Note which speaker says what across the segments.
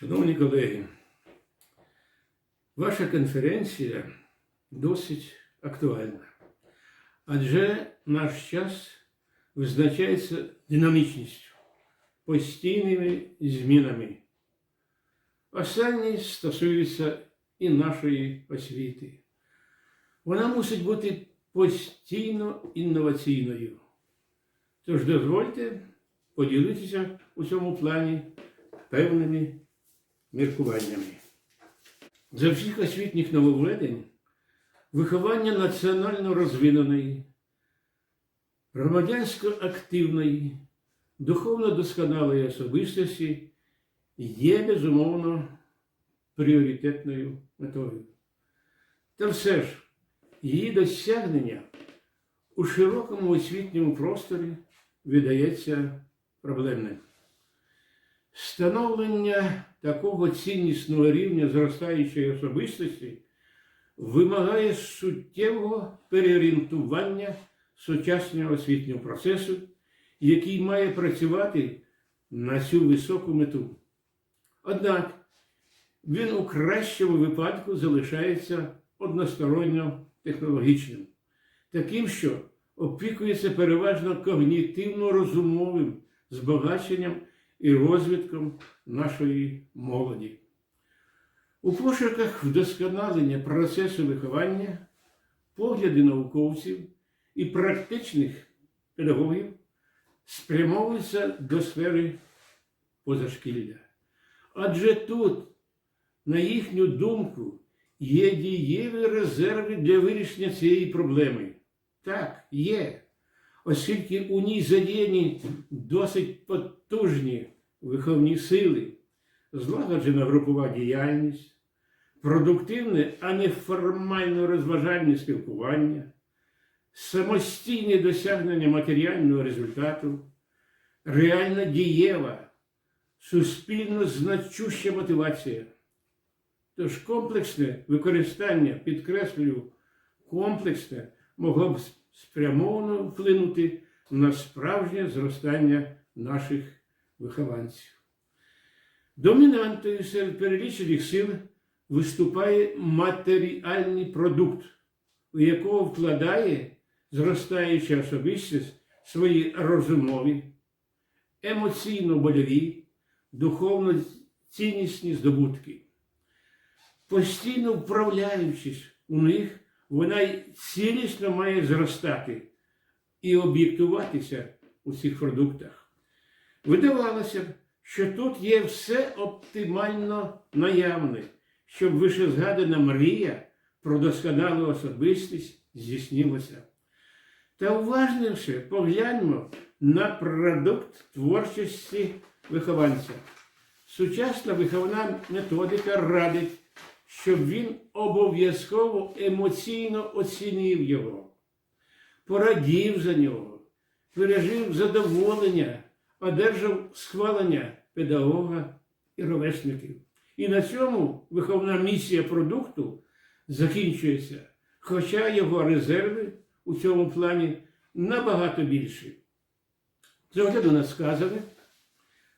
Speaker 1: Шановні колеги, ваша конференція досить актуальна, адже наш час визначається динамічністю, постійними змінами. Останні стосуються і нашої освіти. Вона мусить бути постійно інноваційною. Тож дозвольте поділитися у цьому плані певними міркуваннями. За всіх освітніх нововведень виховання національно розвиненої, громадянсько активної, духовно досконалої особистості є безумовно пріоритетною метою. Та все ж її досягнення у широкому освітньому просторі видається проблемним. Становлення такого ціннісного рівня зростаючої особистості вимагає суттєвого переорієнтування сучасного освітнього процесу, який має працювати на цю високу мету. Однак він у кращому випадку залишається односторонньо технологічним, таким, що опікується переважно когнітивно-розумовим збагаченням і розвитком нашої молоді. У пошуках вдосконалення процесу виховання, погляди науковців і практичних педагогів спрямовуються до сфери позашкілля. Адже тут, на їхню думку, є дієві резерви для вирішення цієї проблеми. Так, є, оскільки у ній задіяні досить потужні виховні сили, злагоджена групова діяльність, продуктивне, а не формально розважальне спілкування, самостійне досягнення матеріального результату, реальна дієва, суспільно значуща мотивація. Тож комплексне використання, підкреслюю, комплексне могло б спрямовано вплинути на справжнє зростання наших вихованців. Домінантою серед перелічених сил виступає матеріальний продукт, у якого вкладає зростаюча особистість свої розумові, емоційно-больові, духовно ціннісні здобутки. Постійно вправляючись у них, вона цілісно має зростати і об'єктуватися у цих продуктах. Видавалося б, що тут є все оптимально наявне, щоб вишезгадана мрія про досконалу особистість здійснилася. Та уважніше погляньмо на продукт творчості вихованця. Сучасна виховна методика радить, щоб він обов'язково емоційно оцінив його, порадів за нього, пережив задоволення, одержав схвалення педагога і ровесників. І на цьому виховна місія продукту закінчується, хоча його резерви у цьому плані набагато більші. З огляду на сказане,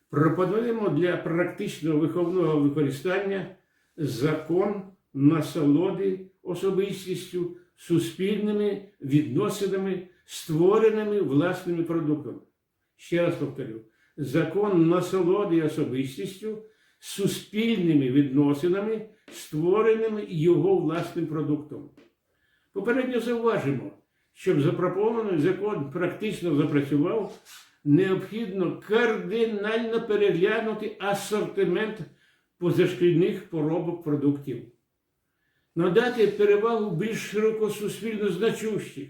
Speaker 1: пропонуємо для практичного виховного використання закон насолоди особистістю, суспільними відносинами, створеними власними продуктами. Ще раз повторю, закон насолоди особистістю, суспільними відносинами, створеними його власним продуктом. Попередньо зауважимо, щоб запропонований закон практично запрацював, необхідно кардинально переглянути асортимент позашкільних поробок продуктів, надати перевагу більш широко суспільно значущих.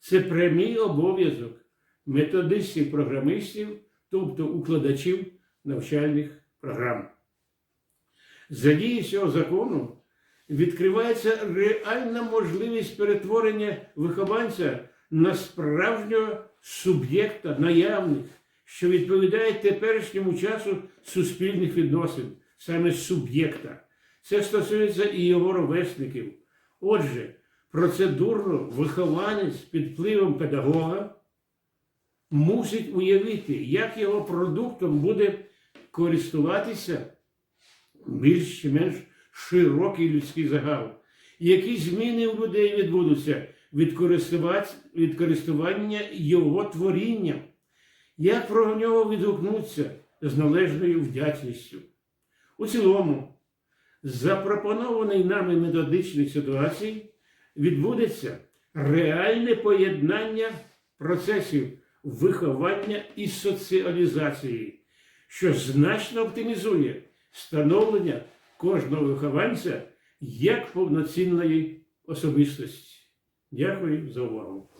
Speaker 1: Це прямий обов'язок методистів-програмистів, тобто укладачів навчальних програм. За дії цього закону відкривається реальна можливість перетворення вихованця на справжнього суб'єкта наявних, що відповідає теперішньому часу суспільних відносин, саме суб'єкта. Це стосується і його ровесників. Отже, процедурно вихованець під впливом педагога мусить уявити, як його продуктом буде користуватися більш чи менш широкий людський загал. Які зміни у людей відбудуться від, користування його творінням? Як про нього відгукнуться з належною вдячністю? У цілому, запропонований нами методичних ситуацій відбудеться реальне поєднання процесів виховання і соціалізації, що значно оптимізує становлення кожного вихованця як повноцінної особистості. Дякую за увагу.